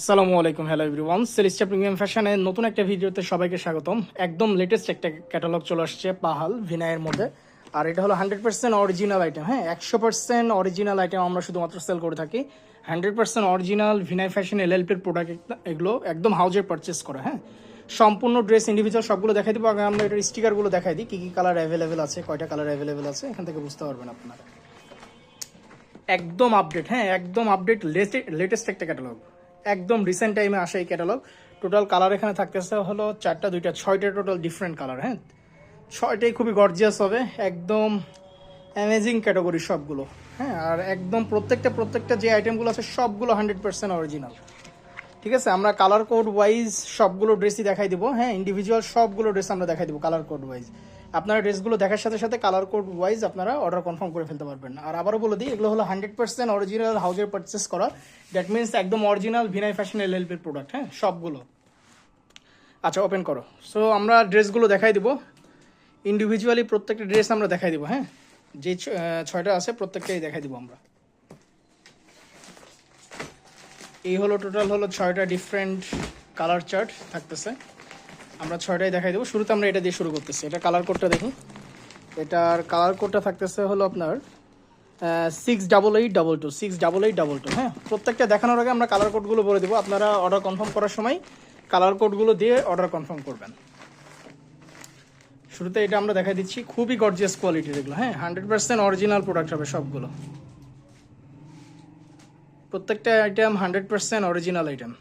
আসসালামু আলাইকুম, hello everyone. সেলিস্টা premium ফ্যাশনের নতুন একটা ভিডিওতে সবাইকে স্বাগতম। একদম লেটেস্ট একটা ক্যাটালগ চলে আসছে পাহাল ভিনায়ের মধ্যে। আর এটা হলো হান্ড্রেড পার্সেন্ট অরিজিনাল আইটেম হ্যাঁ? একশো পার্সেন্ট অরিজিনাল আইটেম আমরা শুধুমাত্র সেল করে থাকি। Hundred percent original Vinay fashion L এলপির product এগুলো একদম হাউজের পারচেস করা হ্যাঁ? সম্পূর্ণ ড্রেস ইন্ডিভিজুয়াল সবগুলো দেখাই দিব। আগে আমরা এটার স্টিকারগুলো দেখাই দিই, কী কী কালার অ্যাভেলেবেল আছে, কয়টা কালার অ্যাভেলেবেল আছে, এখান থেকে বুঝতে পারবেন আপনারা। একদম আপডেট হ্যাঁ? একদম আপডেট লেটেস্ট একটা ক্যাটালগ একদম রিসেন্ট টাইমে আসে এই ক্যাটালগ টোটাল কালার এখানে থাকতেছে হলো চারটা, দুইটা, ছয়টা টোটাল ডিফারেন্ট কালার হ্যাঁ? ছয়টাই খুবই গর্জিয়াস হবে, একদম অ্যামেজিং ক্যাটাগরি সবগুলো হ্যাঁ? আর একদম প্রত্যেকটা প্রত্যেকটা যে আইটেমগুলো আছে, সবগুলো হান্ড্রেড পার্সেন্ট অরিজিনাল ঠিক আছে? আমরা কালার কোড ওয়াইজ সবগুলো ড্রেসই দেখাই দিব হ্যাঁ? ইন্ডিভিজুয়াল সবগুলো ড্রেস আমরা দেখাই দিব কালার কোড ওয়াইজ আপনারা ড্রেসগুলো দেখার সাথে সাথে কালার কোড ওয়াইজ আপনারা অর্ডার কনফার্ম করে ফেলতে পারবেন। আর আবারও বলে দিই, এগুলো হলো হান্ড্রেড পার্সেন্ট অরিজিনাল হাউজের পারচেস করা। দ্যাট মিনস একদম অরিজিনাল ভিনাই ফ্যাশন এল এলপির প্রোডাক্ট হ্যাঁ সবগুলো। আচ্ছা ওপেন করো। সো আমরা ড্রেসগুলো দেখাই দিব। ইন্ডিভিজুয়ালি প্রত্যেকটা ড্রেস আমরা দেখাই দিব হ্যাঁ? যে ছয়টা আছে, প্রত্যেকটাই দেখাই দিব আমরা। এই হলো টোটাল হলো ছয়টা ডিফারেন্ট কালার চার্ট থাকতেছে। আমরা ছয়টাই দেখাই দেবো। শুরুতে আমরা এটা দিয়ে শুরু করতেছি। এটা কালার কোডটা দেখি। এটার কালার কোডটা থাকতেছে হলো আপনার six double eight double two six double eight double two হ্যাঁ? প্রত্যেকটা দেখানোর আগে আমরা কালার কোডগুলো বলে দেবো। আপনারা অর্ডার কনফার্ম করার সময় কালার কোডগুলো দিয়ে অর্ডার কনফার্ম করবেন। শুরুতে এটা আমরা দেখাই দিচ্ছি। খুবই গর্জিয়াস কোয়ালিটির এগুলো হ্যাঁ? হান্ড্রেড পার্সেন্ট অরিজিনাল প্রোডাক্ট হবে সবগুলো। প্রত্যেকটা item hundred percent original item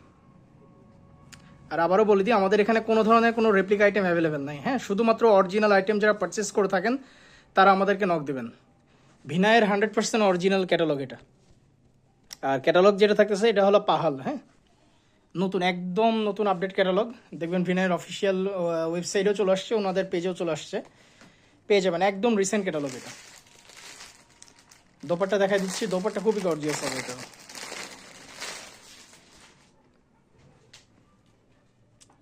আর আবারও বলে দিই, আমাদের এখানে কোনো ধরনের কোনো রেপ্লিক আইটেম অ্যাভেলেবেল নাই। হ্যাঁ শুধুমাত্র অরিজিনাল আইটেম যারা পারচেস করে থাকেন, তারা আমাদেরকে নক দেবেন। ভিনায়ের হান্ড্রেড পার্সেন্ট অরিজিনাল ক্যাটালগ এটা। আর ক্যাটালগ যেটা থাকতেছে, এটা হলো পাহাল হ্যাঁ। নতুন, একদম নতুন আপডেট ক্যাটালগ দেখবেন ভিনায়ের অফিসিয়াল ওয়েবসাইটেও চলে আসছে, ওনাদের পেজেও চলে আসছে। পেয়ে যাবেন, একদম রিসেন্ট ক্যাটালগ এটা। দোপাট্টা দেখা দিচ্ছি, দোপাট্টা খুবই গর্জিয়াস হবে এটা।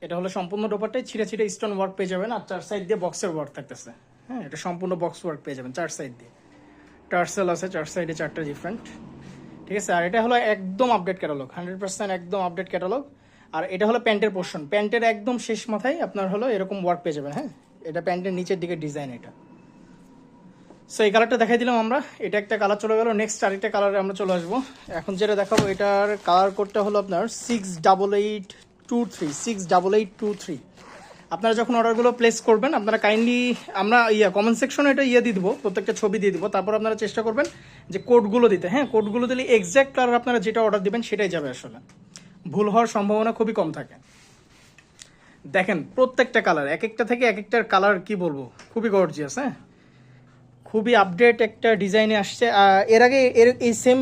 এটা হলো সম্পূর্ণ দোপাট্টায় ছিঁড়ে ছিঁড়ে স্টোন ওয়ার্ক পেয়ে যাবেন আর চার সাইড দিয়ে বক্সের ওয়ার্ক থাকতেছে। হ্যাঁ এটা সম্পূর্ণ বক্স ওয়ার্ক পেয়ে যাবেন চার সাইড দিয়ে। টার্সেল আছে, চার সাইডে চারটা ডিফারেন্ট ঠিক আছে, আর এটা হলো একদম আপডেট ক্যাটালগ হান্ড্রেড পার্সেন্ট একদম আপডেট ক্যাটালগ আর এটা হলো প্যান্টের পোর্শন প্যান্টের একদম শেষ মাথায় আপনার হলো এরকম ওয়ার্ক পেয়ে যাবেন হ্যাঁ। এটা প্যান্টের নিচের দিকে ডিজাইন এটা। সো এই কালারটা দেখাই দিলাম আমরা। এটা একটা কালার চলে গেল নেক্সট আরেকটা কালারে আমরা চলে আসব। এখন যেটা দেখাবো, এটার কালার কোডটা হলো আপনার six double eight two three six double eight two three আপনারা যখন অর্ডারগুলো প্লেস করবেন, আপনারা কাইন্ডলি আমরা ইয়ে কমেন্ট সেকশনে এটা ইয়ে দিয়ে দেবো, প্রত্যেকটা ছবি দিয়ে দিব। তারপর আপনারা চেষ্টা করবেন যে কোডগুলো দিতে। হ্যাঁ কোডগুলো দিলে এক্স্যাক্ট কালার আপনারা যেটা অর্ডার দেবেন, সেটাই যাবে আসলে। ভুল হওয়ার সম্ভাবনা খুবই কম থাকে। দেখেন, প্রত্যেকটা কালার এক একটা থেকে এক একটার কালার কি বলব, খুবই গর্জিয়াস হ্যাঁ? খুবই আপডেট একটা ডিজাইনে আসছে। এর আগে এর, এই সেম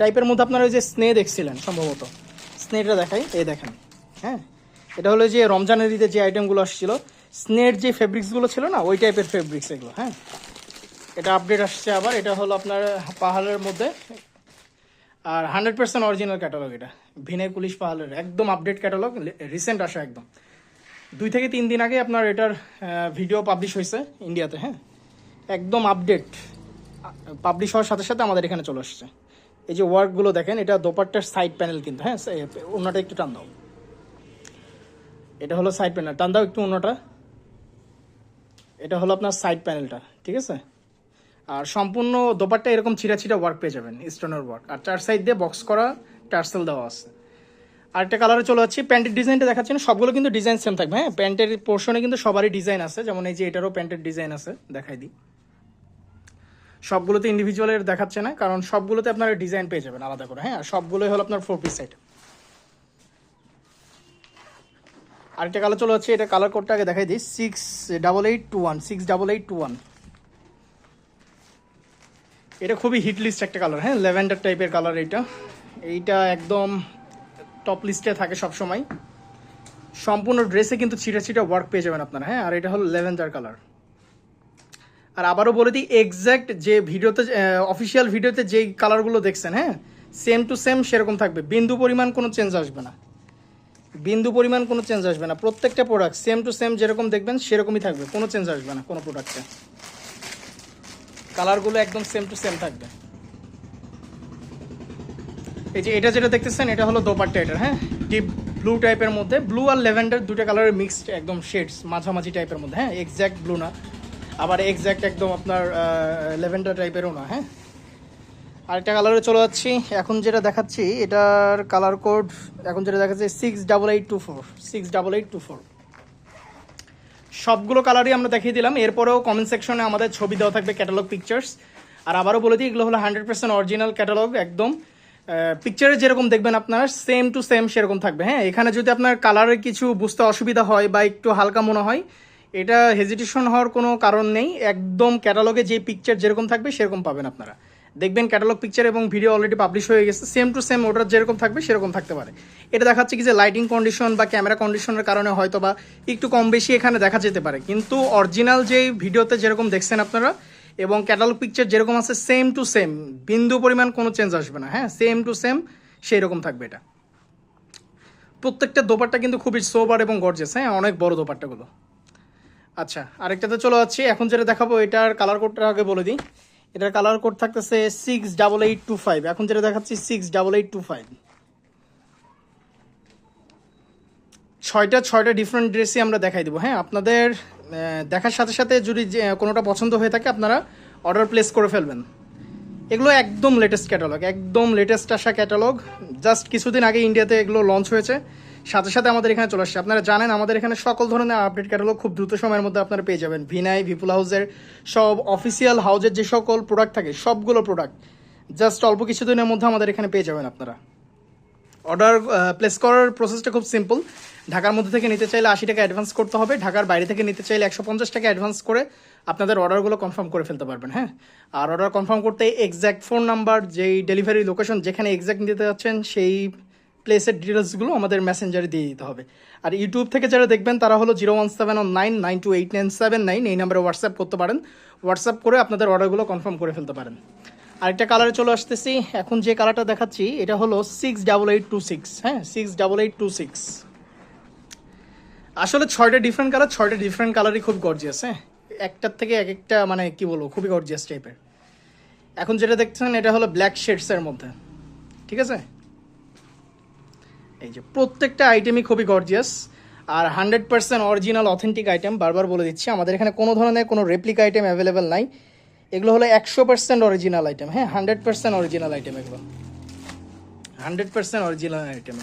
টাইপের মধ্যে আপনারা ওই যে স্নে দেখছিলেন, সম্ভবত। স্নেটা দেখাই, এই দেখেন। হ্যাঁ? এটা হলো যে রমজানের ঈদে যে আইটেমগুলো আসছিল স্নের যে ফেব্রিক্সগুলো ছিল না, ওই টাইপের ফেব্রিক্স এগুলো হ্যাঁ? এটা আপডেট আসছে আবার, এটা হলো আপনার পাহাড়ের মধ্যে। আর হান্ড্রেড পার্সেন্ট অরিজিনাল ক্যাটালগ এটা ভিনে পুলিশ পাহাড়ের, একদম আপডেট ক্যাটালগ রিসেন্ট আসা একদম। দুই থেকে তিন দিন আগে আপনার এটার ভিডিও পাবলিশ হয়েছে ইন্ডিয়াতে হ্যাঁ? একদম আপডেট পাবলিশ হওয়ার সাথে সাথে আমাদের এখানে চলে আসছে। এই যে ওয়ার্কগুলো দেখেন, এটা দোপাট্টার সাইড প্যানেল কিন্তু হ্যাঁ? অন্যটা একটু টান দাও। এটা হলো সাইড প্যানেল টান দাও একটু অন্যটা। এটা হলো আপনার সাইড প্যানেলটা ঠিক আছে? আর সম্পূর্ণ দোপাট্টা এরকম ছিঁড়া ছিঁড়া ওয়ার্ক পেয়ে যাবেন স্টোনের ওয়ার্ক আর চার সাইড দিয়ে বক্স করা টার্সেল দেওয়া আছে। আরেকটা কালারে চলে যাচ্ছি প্যান্টের ডিজাইনটা দেখাচ্ছি না, সবগুলো কিন্তু ডিজাইন সেম থাকবে হ্যাঁ? প্যান্টের পোর্শনে কিন্তু সবারই ডিজাইন আছে, যেমন এই যে এটারও প্যান্টের ডিজাইন আছে, দেখাই দিই। সবগুলোতে ইন্ডিভিজুয়ালের দেখাচ্ছে না, কারণ সবগুলোতে আপনারা ডিজাইন পেয়ে যাবেন আলাদা করে হ্যাঁ? সবগুলোই হলো আপনার ফোর পিস সেট আরেকটা কালার চলে যাচ্ছে, এটা কালার কোডটা আগে দেখাই দিই six double eight two one six double eight two one এটা খুবই হিট লিস্ট একটা কালার হ্যাঁ ল্যাভেন্ডার টাইপের কালার এইটা। এইটা একদম টপ লিস্টে থাকে সব সময় সম্পূর্ণ ড্রেসে কিন্তু ছিটা ছিটা ওয়ার্ক পেয়ে যাবেন আপনারা হ্যাঁ আর এটা হলো ল্যাভেন্ডার কালার আর আবারও বলে দিই এক্স্যাক্ট যে ভিডিওতে অফিসিয়াল ভিডিওতে যেই কালারগুলো দেখছেন হ্যাঁ সেম টু সেম সেরকম থাকবে, বিন্দু পরিমাণ কোনো চেঞ্জ আসবে না। বিন্দু পরিমাণ কোনো চেঞ্জ আসবে না। প্রত্যেকটা প্রোডাক্ট সেম টু সেম যেরকম দেখবেন, সেরকমই থাকবে। কোনো চেঞ্জ আসবে না কোনো প্রোডাক্টে কালারগুলো একদম সেম টু সেম থাকবে। এই যে এটা যেটা দেখতেছেন, এটা হলো দোপাট্টা এটার হ্যাঁ? ডিপ ব্লু টাইপের মধ্যে। ব্লু আর লেভেন্ডার দুটো কালারের মিক্সড একদম শেডস মাঝামাঝি টাইপের মধ্যে হ্যাঁ? এক্স্যাক্ট ব্লু না। আবার এক্স্যাক্ট একদম আপনার লেভেন্ডার টাইপেরও না হ্যাঁ? আরেকটা কালারে চলে যাচ্ছি। এখন যেটা দেখাচ্ছি, এটার কালার কোড এখন যেটা দেখাচ্ছি six double eight two four six double eight two four সবগুলো কালারই আমরা দেখিয়ে দিলাম। এরপরেও কমেন্ট সেকশনে আমাদের ছবি দেওয়া থাকবে ক্যাটালগ পিকচার্স আর আবারও বলে দিই, এগুলো হলো হান্ড্রেড পার্সেন্ট অরিজিনাল ক্যাটালগ একদম। পিকচারে যেরকম দেখবেন আপনার সেম টু সেম সেরকম থাকবে। হ্যাঁ এখানে যদি আপনার কালারের কিছু বুঝতে অসুবিধা হয় বা একটু হালকা মনে হয়, এটা হেজিটেশন হওয়ার কোনো কারণ নেই। একদম ক্যাটালগে যে পিকচার যেরকম থাকবে, সেরকম পাবেন আপনারা। দেখবেন ক্যাটালগ পিকচার এবং ভিডিও অলরেডি পাবলিশ হয়ে গেছে সেম টু সেম ওটার যেরকম থাকবে সেরকম থাকতে পারে। এটা দেখাচ্ছে কি যে লাইটিং কন্ডিশন বা ক্যামেরা কন্ডিশনের কারণে হয়তো বা একটু কম বেশি এখানে দেখা যেতে পারে। কিন্তু অরিজিনাল যে ভিডিওতে যেরকম দেখছেন আপনারা এবং ক্যাটালগ পিকচার যেরকম আছে সেম টু সেম বিন্দু পরিমাণ কোনো চেঞ্জ আসবে না। হ্যাঁ সেম টু সেম সেই রকম থাকবে এটা। প্রত্যেকটা দোপাট্টা কিন্তু খুবই সোবার এবং গর্জেস হ্যাঁ অনেক বড় দোপাট্টাগুলো। আচ্ছা আরেকটাতে চলে যাচ্ছি। এখন যেটা দেখাবো, এটার কালার কোডটা আগে বলে দিই। এটার কালার কোড থাকতেছে six double eight two five এখন যেটা দেখাচ্ছি six double eight two five ছয়টা ছয়টা ডিফারেন্ট ড্রেসই আমরা দেখাই দেবো। হ্যাঁ আপনাদের দেখার সাথে সাথে যদি কোনোটা পছন্দ হয়ে থাকে, আপনারা অর্ডার প্লেস করে ফেলবেন। এগুলো একদম লেটেস্ট ক্যাটালগ একদম লেটেস্ট আসা ক্যাটালগ জাস্ট কিছুদিন আগে ইন্ডিয়াতে এগুলো লঞ্চ হয়েছে। সাথে সাথে আমাদের এখানে চলে আসছে। আপনারা জানেন, আমাদের এখানে সকল ধরনের আপডেট ক্যাটালগ খুব দ্রুত সময়ের মধ্যে আপনারা পেয়ে যাবেন। ভিনাই ভিপুল হাউসের সব অফিসিয়াল হাউজের যে সকল প্রোডাক্ট থাকে, সবগুলো প্রোডাক্ট জাস্ট অল্প কিছুদিনের মধ্যে আমাদের এখানে পেয়ে যাবেন আপনারা। অর্ডার প্লেস করার প্রসেসটা খুব সিম্পল ঢাকার মধ্যে থেকে নিতে চাইলে আশি টাকা অ্যাডভান্স করতে হবে। ঢাকার বাইরে থেকে নিতে চাইলে একশো পঞ্চাশ টাকা অ্যাডভান্স করে আপনাদের অর্ডারগুলো কনফার্ম করে ফেলতে পারবেন হ্যাঁ? আর অর্ডার কনফার্ম করতে এক্স্যাক্ট ফোন নাম্বার যেই ডেলিভারি লোকেশন যেখানে এক্স্যাক্ট নিতে যাচ্ছেন, সেই প্লেসের ডিটেলসগুলো আমাদের মেসেঞ্জারে দিয়ে দিতে হবে। আর ইউটিউব থেকে যারা দেখবেন, তারা হলো zero one seven one nine nine two eight nine seven nine এই নাম্বারে হোয়াটসঅ্যাপ করতে পারেন। হোয়াটসঅ্যাপ করে আপনাদের অর্ডারগুলো কনফার্ম করে ফেলতে পারেন। আরেকটা কালারে চলে আসতেছি। এখন যে কালারটা দেখাচ্ছি, এটা হলো six double eight two six হ্যাঁ six double eight two six আসলে ছয়টা ডিফারেন্ট কালার ছয়টা ডিফারেন্ট কালারই খুব গর্জিয়াস হ্যাঁ। একটার থেকে এক একটা মানে কি বলব, খুবই গর্জিয়াস টাইপের এখন যেটা দেখছেন এটা হলো ব্ল্যাক শেডসের মধ্যে। ঠিক আছে? এই যে প্রত্যেকটা আইটেমই খুবই গর্জিয়াস আর hundred percent original authentic item বারবার বলে দিচ্ছি, আমাদের এখানে কোনো ধরনের কোনো রেপ্লিকা আইটেম অ্যাভেলেবেল নাই। এগুলো হলো একশো পার্সেন্ট অরিজিনাল আইটেম হ্যাঁ হান্ড্রেড পার্সেন্ট অরিজিনাল আইটেম এগুলো। Hundred percent original item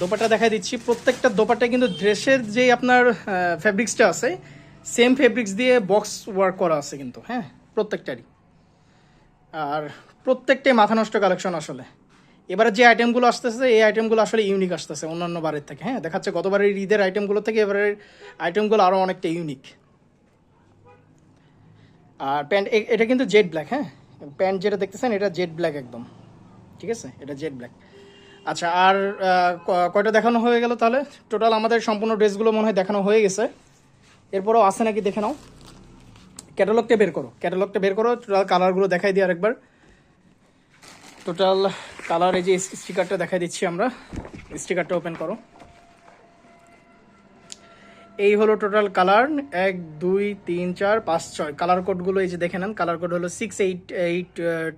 dupatta দেখা দিচ্ছি, প্রত্যেকটা দোপাটায় কিন্তু ড্রেসের যে আপনার ফেব্রিক্সটা আছে সেম ফেব্রিক্স দিয়ে বক্স ওয়ার্ক করা আছে কিন্তু হ্যাঁ প্রত্যেকটারই। আর প্রত্যেকটাই মাথা নষ্ট কালেকশন আসলে। এবারে যে আইটেমগুলো আসতেছে, এই আইটেমগুলো আসলে ইউনিক আসতেছে অন্যান্য বারের থেকে। হ্যাঁ দেখাচ্ছে গতবারের ঈদের আইটেমগুলো থেকে এবারের আইটেমগুলো আরও অনেকটা ইউনিক আর প্যান্ট এটা কিন্তু জেড ব্ল্যাক হ্যাঁ? প্যান্ট যেটা দেখতেছেন, এটা জেড ব্ল্যাক একদম। ঠিক আছে? এটা জেড ব্ল্যাক আচ্ছা আর কয়টা দেখানো হয়ে গেল তাহলে? টোটাল আমাদের সম্পূর্ণ ড্রেসগুলো মনে হয় দেখানো হয়ে গেছে। এরপরও আছে নাকি দেখে নাও। ক্যাটালগটা বের করো। ক্যাটালগটা বের করো টোটাল কালারগুলো দেখাই দিই আরেকবার। টোটাল কালার এই যে স্টিকারটা দেখাই দিচ্ছি আমরা। স্টিকারটা ওপেন করো। এই হলো টোটাল কালার এক, দুই, তিন, চার, পাঁচ, ছয়। কালার কোডগুলো এই যে দেখে নেন। কালার কোড হলো six eight eight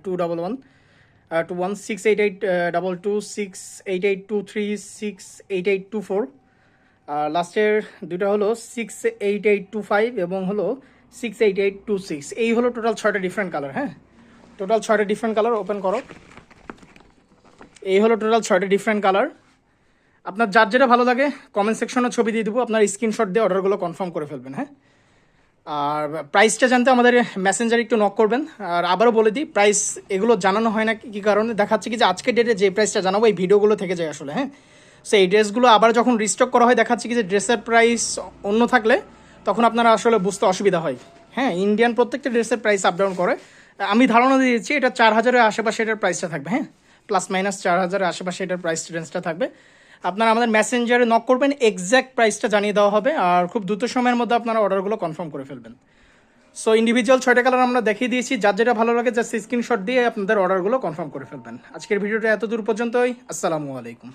two double one two one six eight eight double two six eight eight two three six eight eight two four আর লাস্টের দুটো হলো six eight eight two five এবং হলো six eight eight two six এই হলো total ছয়টা different colour হ্যাঁ? Total ছয়টা ডিফারেন্ট কালার ওপেন করো। এই হলো টোটাল ছয়টা ডিফারেন্ট কালার আপনার যার যেটা ভালো লাগে কমেন্ট সেকশনে ছবি দিয়ে দেবো, আপনার স্ক্রিনশট দিয়ে অর্ডারগুলো কনফার্ম করে ফেলবেন হ্যাঁ? আর প্রাইসটা জানতে আমাদের মেসেঞ্জারে একটু নক করবেন। আর আবারও বলে দিই প্রাইস এগুলো জানানো হয় না কি কারণে, দেখাচ্ছে কি যে আজকের ডেটে যে প্রাইসটা জানাব, এই ভিডিওগুলো থেকে যায় আসলে হ্যাঁ? সো এই ড্রেসগুলো আবার যখন রিস্টক করা হয়, দেখাচ্ছে কি যে ড্রেসের প্রাইস অন্য থাকলে, তখন আপনারা আসলে বুঝতে অসুবিধা হয় হ্যাঁ? ইন্ডিয়ান প্রত্যেকটা ড্রেসের প্রাইস আপ ডাউন করে। আমি ধারণা দিয়ে দিচ্ছি, এটা চার হাজারের আশেপাশে এটার প্রাইসটা থাকবে হ্যাঁ? প্লাস মাইনাস চার হাজারের আশেপাশে এটার প্রাইস রেঞ্জটা থাকবে। আপনারা আমাদের মেসেঞ্জারে নক করবেন এক্স্যাক্ট প্রাইসটা জানিয়ে দেওয়া হবে আর খুব দ্রুত সময়ের মধ্যে আপনারা অর্ডারগুলো কনফার্ম করে ফেলবেন। সো ইন্ডিভিজুয়াল ছয়টা কালার আমরা দেখিয়ে দিয়েছি, যার যেটা ভালো লাগে জাস্ট স্ক্রিনশট দিয়ে আপনাদের অর্ডারগুলো কনফার্ম করে ফেলবেন। আজকের ভিডিওটা এত দূর পর্যন্তই, আসসালামু আলাইকুম।